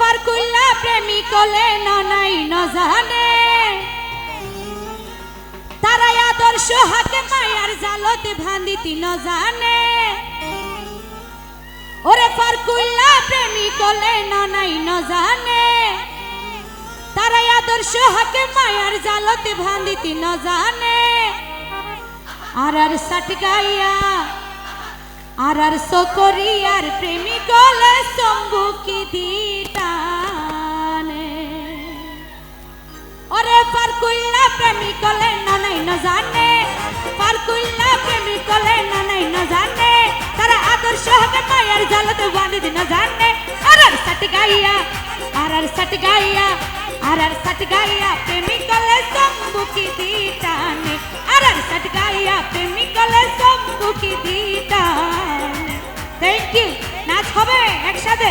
পার কইলা প্রেমিক হলে নাই ন জানে। তারাই আদর্শ হাকে মায়ার জালতে ভান্দিতি ন জানে। ওরে পার কইলা প্রেমিক হলে নাই ন জানে। তারাই আদর্শ হাকে মায়ার জালতে ভান্দিতি ন জানে। আর আর সাট গাইয়া, আর আর সকরিয়ার প্রেমিক হলে সম্বুকি জানে, পার কইলা প্রেমিক হলে না নাই না জানে, তারা আদর্শ হবে মায়ার জালতে বাঁধে দিন জানে। আর আর সাট গাইয়া আর আর সাট গাইয়া আর আর সাট গাইয়া প্রেমিক হলে সম্বুকি দিটানে আর আর সাট গাইয়া প্রেমিক হলে সম্বুকি দিটানে থ্যাংক ইউ নাচ হবে একসাথে।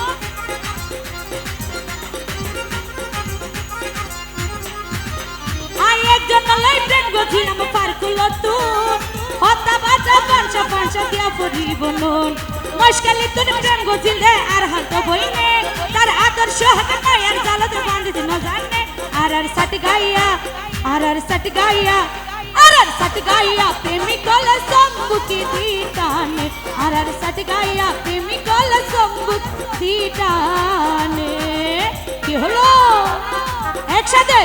প্রেম গছিলাম ফারকুল তুর হতা বাজা পাঁচা পাঁচা দিয়া জীবন মুশকিল তুন প্রেম গছিল আর হাত বইনে। তার আদর্শ হাতে মায়ের জালতে বাঁধিতে ন জানে। আর আর সাট গাইয়া, আর আর সাট গাইয়া, আর আর সাট গাইয়া প্রেমিকল সম্বুকি দিটানে আর আর সাট গাইয়া প্রেমিকল সম্বুক দিটানে কি হলো? একসাথে?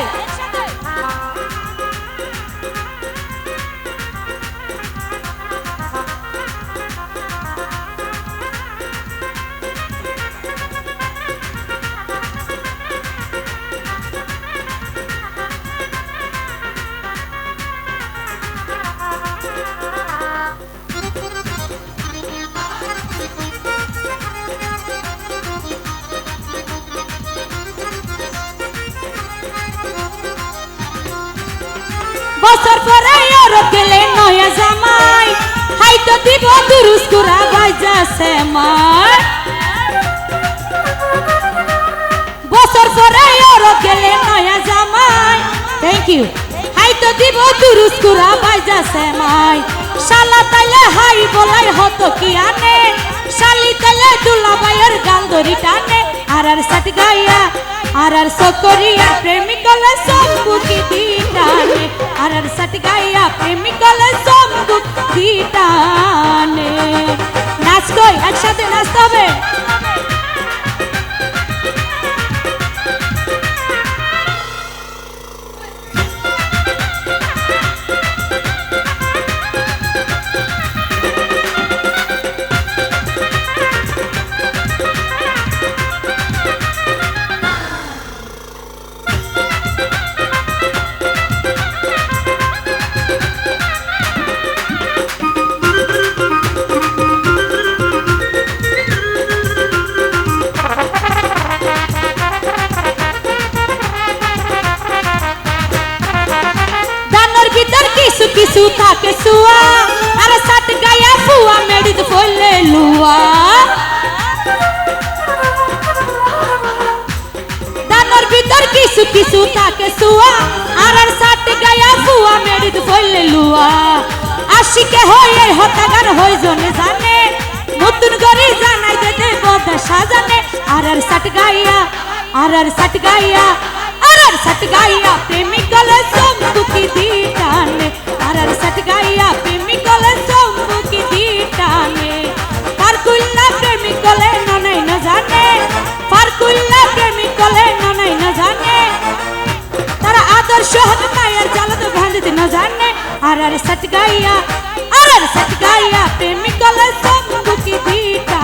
বছর পরে ওর গেলে নয়া জামাই। হাইতো দিব দুরুস কুরা বাজাছে মার বছর পরে ওর গেলে নয়া জামাই। থ্যাংক ইউ হাইতো দিব দুরুস কুরা বাজাছে মাই। শালা তাইলে হাই বলাই হতো কি আনে? শালি তাইলে দুলা বাইয়ের গাল ধরি টানে। আর আর গাইয়া, আর আর সকরিয়া প্রেমিকলে সম্বুকি দিটানে আর আর সাট গাইয়া প্রেমিকলে সম্বুক দিটানে নাচ কই একসাথে নাচতে হবে সুয়া আর সাত গায়া ফুয়া মেডিদ ফলে লুয়া দানোর ভিতর কিছু কিছু থাকে সুয়া আর সাত গায়া ফুয়া মেডিদ ফলে লুয়া আশিকে হয়ে হতাগার হই জনে জানে নতুন গরি জানাই দিতে বদ সাজানে আর আর সাত গাইয়া আর আর সাত গাইয়া আর আর সাত গাইয়া প্রেমিকল সম্মুখী দিটানে আর আর সাত গাইয়া প্রেমিকল সম্মুখী দিটানে ফারকুল্লা প্রেমিকলে ননাই না জানে। ফারকুল্লা প্রেমিকলে ননাই না জানে। তারা আদর্শ হবে মায়ের জালতে ভাঙিতে না জানে। আর আর সাত গাইয়া, আর সাত গাইয়া প্রেমিকল সম্মুখী দিটানে আর